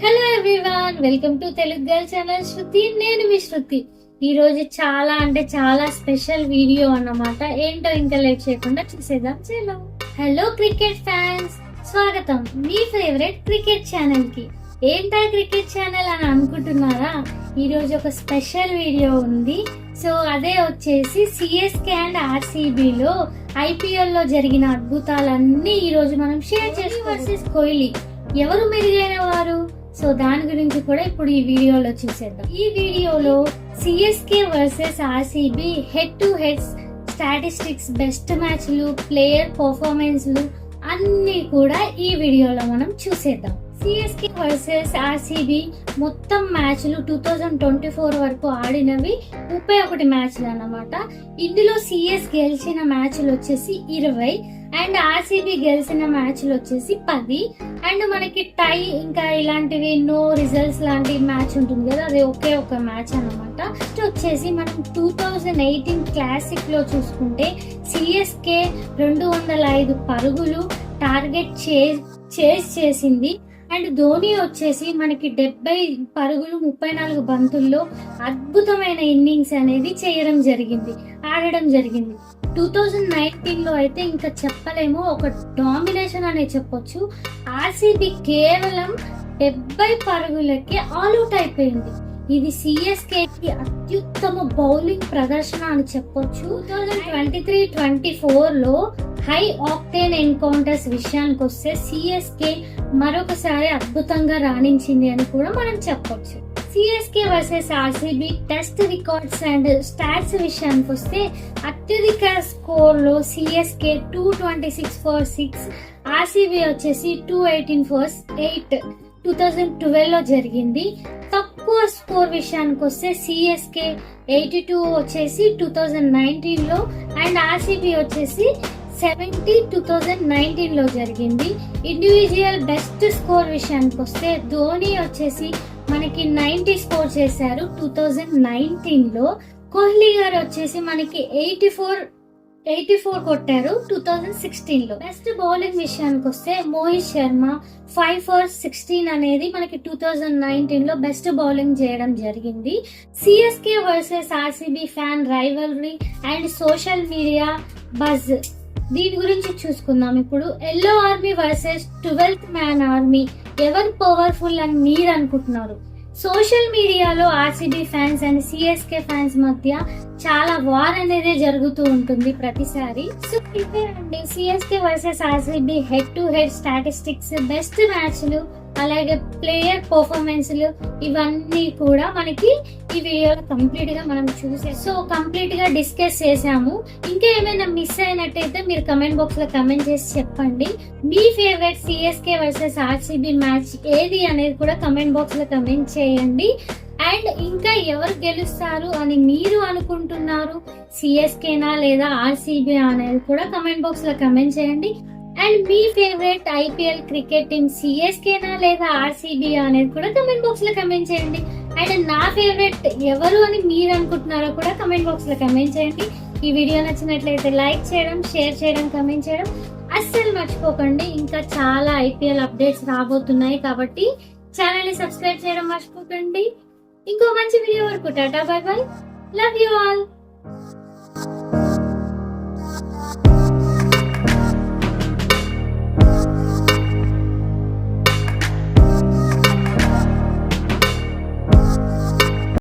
Hello everyone welcome to Telugu girl channel Shruti నేను మీ శృతి ఈరోజు చాలా అంటే చాలా స్పెషల్ వీడియో అన్నమాట. ఏంటో ఇంకా లేట్ చేయకుండా చూసేద్దాం చలో హలో క్రికెట్ ఫ్యాన్స్ స్వాగతం. మీ ఫేవరెట్ క్రికెట్ ఛానల్కి. ఏంటా క్రికెట్ ఛానల్ అని అనుకుంటున్నారా? ఈ రోజు ఒక స్పెషల్ వీడియో ఉంది. సో అదే వచ్చేసి సిఎస్కే అండ్ ఆర్సీబీలో ఐపీఎల్లో జరిగిన అద్భుతాలన్నీ ఈ రోజు మనం షేర్ చేసి వర్సెస్ కోహ్లీ. ఎవరు మెరుగైన వారు? సో దాని గురించి కూడా ఇప్పుడు ఈ వీడియోలో చూసేద్దాం. ఈ వీడియోలో CSK versus RCB head to heads statistics best మ్యాచ్లు ప్లేయర్ పర్ఫార్మెన్స్లు అన్నీ కూడా ఈ వీడియోలో మనం చూసేద్దాం. సిఎస్కే వర్సెస్ ఆర్సీబీ మొత్తం మ్యాచ్లు టూ థౌజండ్ ట్వంటీ ఫోర్ వరకు ఆడినవి ముప్పై ఒకటి మ్యాచ్లు అన్నమాట. ఇందులో సిఎస్ గెలిచిన మ్యాచ్లు వచ్చేసి ఇరవై అండ్ ఆర్సీబీ గెలిచిన మ్యాచ్లు వచ్చేసి పది. అండ్ మనకి టై ఇంకా ఇలాంటివి నో రిజల్ట్స్ లాంటి మ్యాచ్ ఉంటుంది కదా అది ఒకే ఒక మ్యాచ్ అనమాట నెక్స్ట్ వచ్చేసి మనం టూ థౌజండ్ ఎయిటీన్ క్లాసిక్లో చూసుకుంటే సిఎస్కే రెండు వందల ఐదు పరుగులు టార్గెట్ చే చేసింది అండ్ ధోని వచ్చేసి మనకి డెబ్బై పరుగులు ముప్పై నాలుగు బంతుల్లో అద్భుతమైన ఇన్నింగ్స్ అనేది చేయడం జరిగింది ఆడడం జరిగింది. టూ థౌజండ్ నైన్టీన్లో అయితే ఇంకా చెప్పలేము ఒక డామినేషన్ అనే చెప్పొచ్చు. ఆర్సీబీ కేవలం డెబ్బై పరుగులకే ఆల్అౌట్ అయిపోయింది. ఇది సిఎస్కే కి అత్యుత్తమ బౌలింగ్ ప్రదర్శన అని చెప్పొచ్చు. Two thousand twenty three twenty ఫోర్లో హై ఆక్టేన్ ఎన్కౌంటర్స్ విషయానికి వస్తే సిఎస్కే మరొకసారి అద్భుతంగా రాణించింది అని కూడా మనం చెప్పొచ్చు. CSK versus RCB test records and stats విషయానికి వస్తే అత్యధిక స్కోర్లో CSK two twenty six four six RCB వచ్చేసి two eighteen four eight two thousand ట్వెల్వ్లో జరిగింది. తక్కువ స్కోర్ విషయానికి వస్తే సిఎస్కే ఎయిటీ టూ వచ్చేసి టూ థౌజండ్ నైన్టీన్లో అండ్ ఆర్సీబీ వచ్చేసి సెవెంటీ టూ థౌజండ్ నైన్టీన్లో జరిగింది. ఇండివిజువల్ బెస్ట్ స్కోర్ విషయానికి వస్తే ధోని వచ్చేసి మనకి నైన్టీ స్కోర్ చేశారు టూ థౌజండ్ నైన్టీన్లో కోహ్లీ గారు వచ్చేసి మనకి ఎయిటీ ఫోర్ ఎయిటీ ఫోర్ కొట్టారు టూ థౌజండ్ సిక్స్టీన్లో బెస్ట్ బౌలింగ్ విషయానికి వస్తే Mohit Sharma five four sixteen అనేది మనకి టూ థౌజండ్ నైన్టీన్లో బెస్ట్ బౌలింగ్ చేయడం జరిగింది. CSK versus RCB fan rivalry and social media buzz. దీని గురించి చూసుకుందాం. ఇప్పుడు yellow army versus twelfth man army ఎవరు పవర్ఫుల్ అని మీరు అనుకుంటున్నారు? సోషల్ మీడియాలో RCB fans and CSK fans మధ్య చాలా వార్ అనేది జరుగుతూ ఉంటుంది ప్రతిసారి. సో ఇవే అండి CSK versus RCB head to head statistics best మ్యాచ్లు అలాగే ప్లేయర్ పర్ఫార్మెన్స్లు ఇవన్నీ కూడా మనకి ఈ వీడియోలో కంప్లీట్గా మనం చూసే సో కంప్లీట్గా డిస్కస్ చేసాము. ఇంకా ఏమైనా మిస్ అయినట్టయితే మీరు కమెంట్ బాక్స్లో కమెంట్ చేసి చెప్పండి. మీ favourite CSK versus RCB match ఏది అనేది కూడా కమెంట్ బాక్స్లో కమెంట్ చేయండి. అండ్ ఇంకా ఎవరు గెలుస్తారు అని మీరు అనుకుంటున్నారు? సిఎస్కేనా లేదా ఆర్సీబీ అనేది కూడా కమెంట్ బాక్స్లో కమెంట్ చేయండి. అండ్ మీ ఫేవరెట్ ఐపీఎల్ క్రికెట్ టీమ్ సిఎస్కేనా లేదా ఆర్సీబీ అనేది కూడా కమెంట్ బాక్స్లో కమెంట్ చేయండి. అండ్ నా ఫేవరెట్ ఎవరు అని మీరు అనుకుంటున్నారో కూడా కమెంట్ బాక్స్లో కమెంట్ చేయండి. ఈ వీడియో నచ్చినట్లయితే లైక్ చేయడం షేర్ చేయడం కమెంట్ చేయడం అస్సలు మర్చిపోకండి. ఇంకా చాలా ఐపీఎల్ అప్డేట్స్ రాబోతున్నాయి కాబట్టి ఛానల్ని సబ్స్క్రైబ్ చేయడం మర్చిపోకండి. ఇంకో మంచి వీడియో వరకు tata bye bye love you all